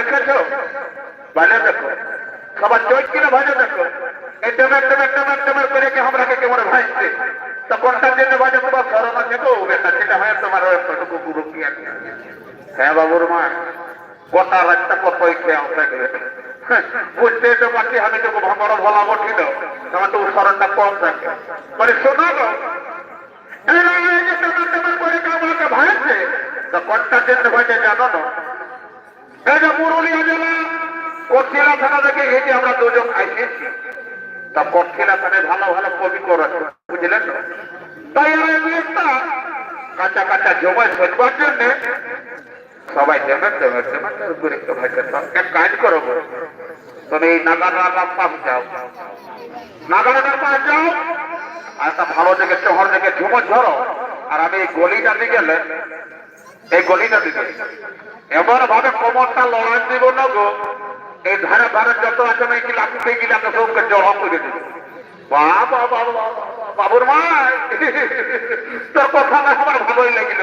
দেখেছ? ভাইলে দেখো। সবার চোখ কিনা ভাইলে দেখো। এই টেমের টেমের টেমের টেমের করে কি আমরাকে কেমন ভাইছে? তা কোনটা জন্য ভাইলে তোমার স্মরণ আছে তো? বেটা, সেটা হয় তোমার ওইটুকু গুরু কি আছে হ্যাঁ বাবুর মা, গোটা রাতটা কতই খেয়াল থাকবে? বুঝতে তো পারছি আমি তো বড় ভোলা বঠিল তোমার তো স্মরণটা কম থাকে। বলে, শোনো এই টেমার টেমার করে কি আমাকে ভাইছে? তা কোনটা জন্য ভাইছে জানো না যে পুরুলিয়া তাই কাঁচা কাঁচা জমায় জন্য সবাই দেবেন দেবেন দেবেন করে ভাইকে করো তুমি এই নাগানার পাশ যাও। নাগানার পাশ যাও, আর একটা ভালো দেখে শহর দেখে ঝুমো ধরো আর আমি গলিটা দিয়ে গেলে এই গলিটা দিকে এমন ভাবে কোমরটা লড়াই দিব না গো। এই ধারে ধারে যত আছে না কি লাগতে গেলে আমরা সবকে জড়া করে দিব। বাবা বাবা বাবুর মা তোর কথা না আমার লাগিল।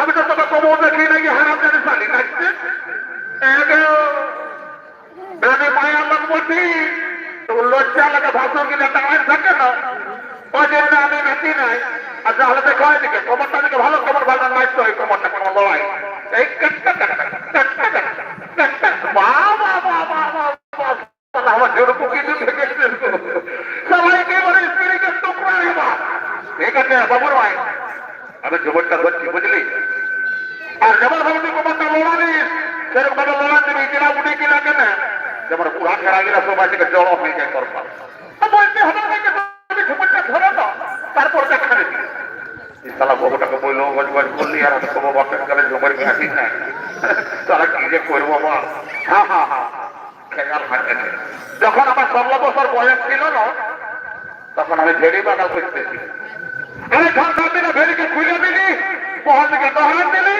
আমি তো তোকে কোমর দেখি নাকি নাই। আর তাহলে দেখো এদিকে ভালো ভালো কোমরটা কেমন লড়াই এই কাটটা কাটটা কাটটা কাটটা বাবা বাবা বাবা আমার যেরকম কিছু থেকে সবাইকে বলে স্ত্রীকে টুকরা নেবা ঠিক আছে বাবুর ভাই আমি জবরটা ধরছি বুঝলি আর যেমন ভাবে তুই কোমরটা লড়ালিস ভাবে লড়া দিবি কিনা উঠে কিনা কেন যেমন পুরা খেলা গেলে সবাই থেকে জড়ো হয়ে যায় তোর পাশ বলতে তুমি ঝুমুরটা ধরে দাও তারপর দেখা নেবি সালা বহুটাকে বলল গজ গজ করলি আর আমি কবো বাপের গেলে জমের ঘাটি না তারা কি যে হ্যাঁ হ্যাঁ হ্যাঁ যখন আমার ষোলো বছর বয়স ছিল না তখন আমি ভেড়ি বাগাল করতেছি খুলে দিলি বহাল দিকে দহান দিলি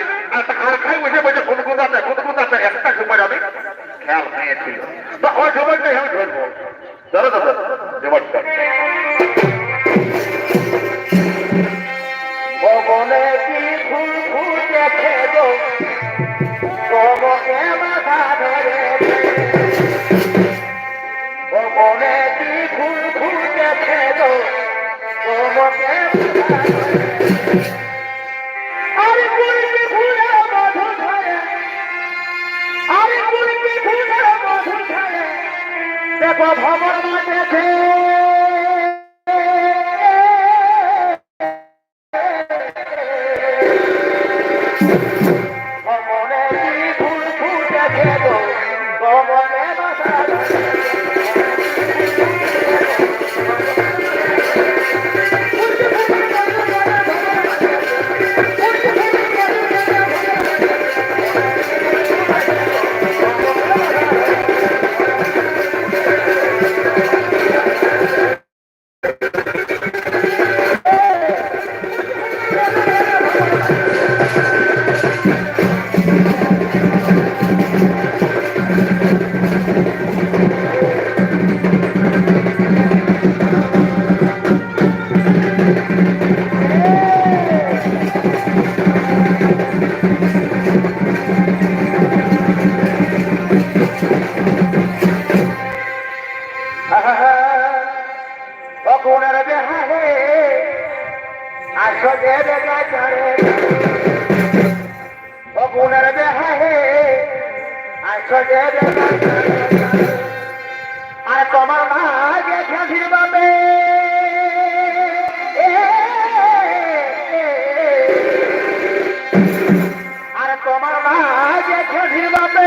গেছে ফিরবাবে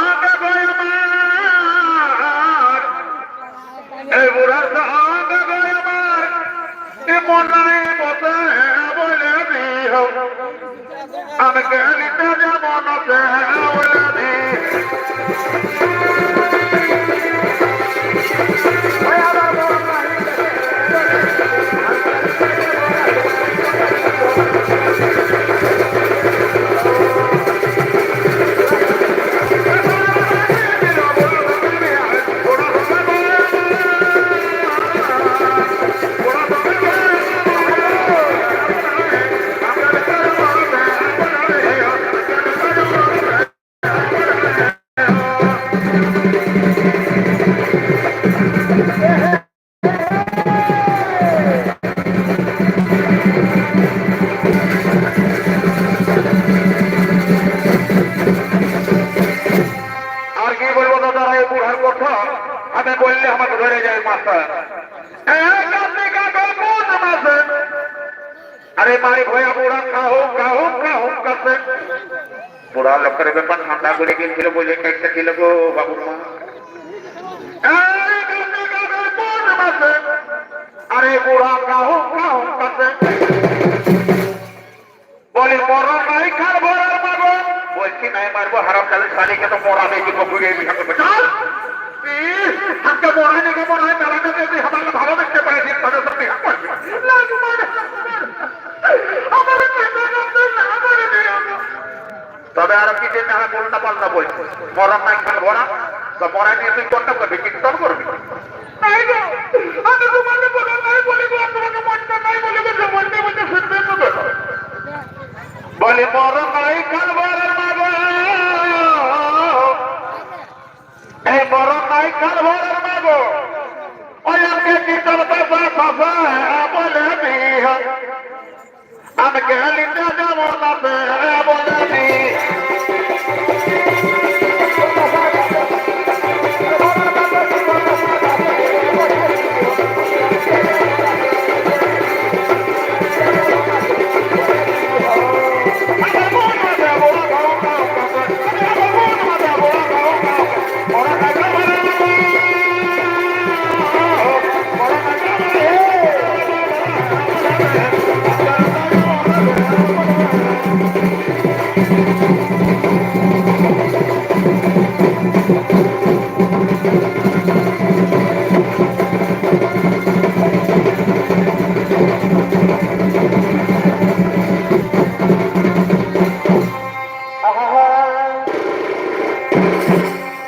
এই বুড়ার আমার। মনায় বসে বলে দিহ আমি গেলিতে যেমন বলে দিহ আর আমি বললে আমাকে ধরে যায় মাস্টার? আরে মারি ভয়া বুড়া কাহু কাহু কাহু কাছে। বুড়া লোকের ব্যাপার ঠান্ডা করে গিয়েছিল বলে কেটে ছিল গো বাবুর মা? আরে বুড়া কাহু কাহু কাছে। বলি, মরা নাই খার ভরার মাগো। বলছি, নাই মারবো হারাম কালে শালিকে তো মরা নেই কি কবুরে বিঘা করবে চল ইস, হাতকে মরা নেই কে মরা তারা যদি তুই আমার ভালো দেখতে পারিস তাহলে তো বিঘা করবি না তোমার আমার না করে দিও তবে আর কি যে না বলটা পাল্টা বলছি? মরণ নাই খাল ভরা তো মরা নিয়ে তুই কোনটা করবি কীর্তন করবি? আমি তোমাকে বলো নাই বলি গো তোমাকে মনটা নাই বলি গো বলতে বলতে শুনবে তো দেখো বলি বড় নাই কালবারের মাগো? এই বড় নাই কালবারের মাগো? ওই আমাকে কীর্তন পাশা পাশা বলে দিহ আমাকে লিখে যাব না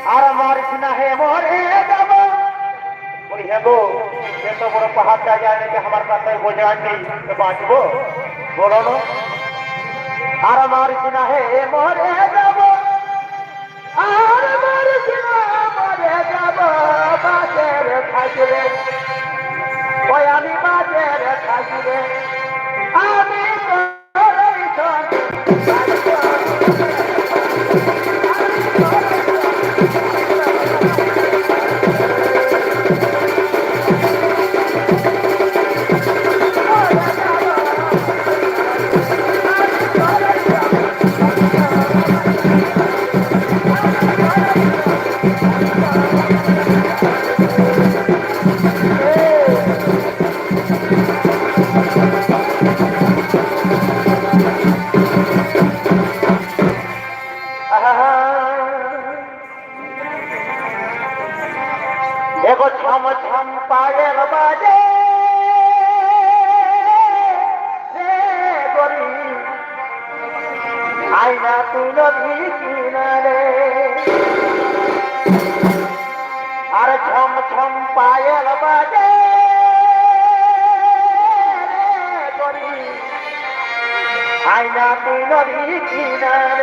আর মারিস না হে মরে যাব। বলি হ্যাঁ গো এত বড় পাহাড় জায়গায় নাকি আমার কাছে বোঝা নেই বাঁচবো? বলো আর মারিস না হে মরে যাব। আর মারিস না মরে যাব। বাজের থাকবে ওই আমি বাজের থাকবে আমি দেখো ছম ছম পাড়ের বাজে আইনা তুল কিনারে আর ছম ছম পায়ের বাজে আইনা তুল কিনারে